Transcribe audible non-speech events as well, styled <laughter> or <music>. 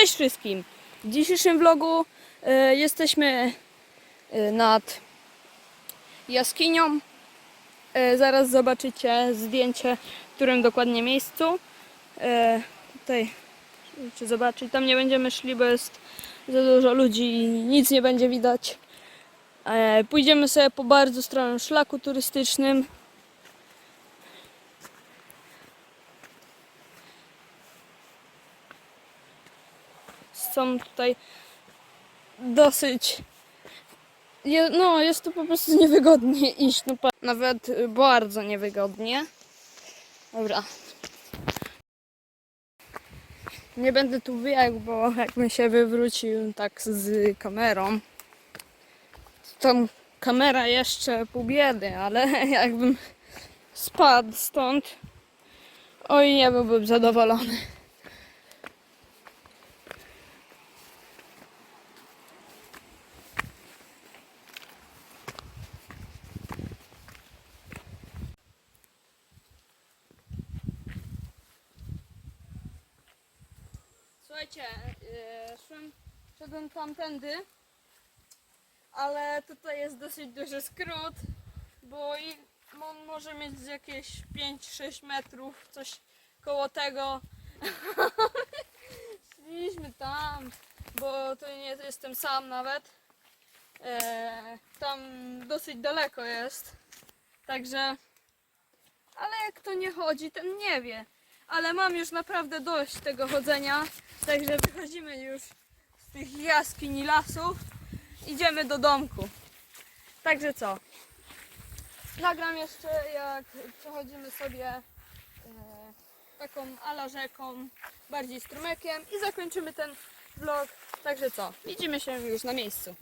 Cześć wszystkim! W dzisiejszym vlogu e, jesteśmy e, nad jaskinią. E, zaraz zobaczycie zdjęcie, w którym dokładnie miejscu. E, tutaj czy zobaczyć, tam nie będziemy szli, bo jest za dużo ludzi i nic nie będzie widać. E, pójdziemy sobie po bardzo stromym szlaku turystycznym. Są tutaj dosyć. Je, no, jest tu po prostu niewygodnie <laughs> iść. No, nawet y, bardzo niewygodnie. Dobra. Nie będę tu biegł, bo jakbym się wywrócił tak z kamerą, to tam kamera jeszcze pół ale <laughs> jakbym spadł stąd, oj, nie byłbym zadowolony. Słuchajcie, yy, szłem, szedłem tamtędy, ale tutaj jest dosyć duży skrót, bo i, on może mieć jakieś 5-6 metrów, coś koło tego. <laughs> Szliśmy tam, bo to nie jestem sam nawet. E, tam dosyć daleko jest, także, ale jak kto nie chodzi, ten nie wie ale mam już naprawdę dość tego chodzenia, także wychodzimy już z tych jaskiń i lasów, idziemy do domku. Także co? Nagram jeszcze jak przechodzimy sobie e, taką ala rzeką, bardziej strumykiem i zakończymy ten vlog. Także co? Widzimy się już na miejscu.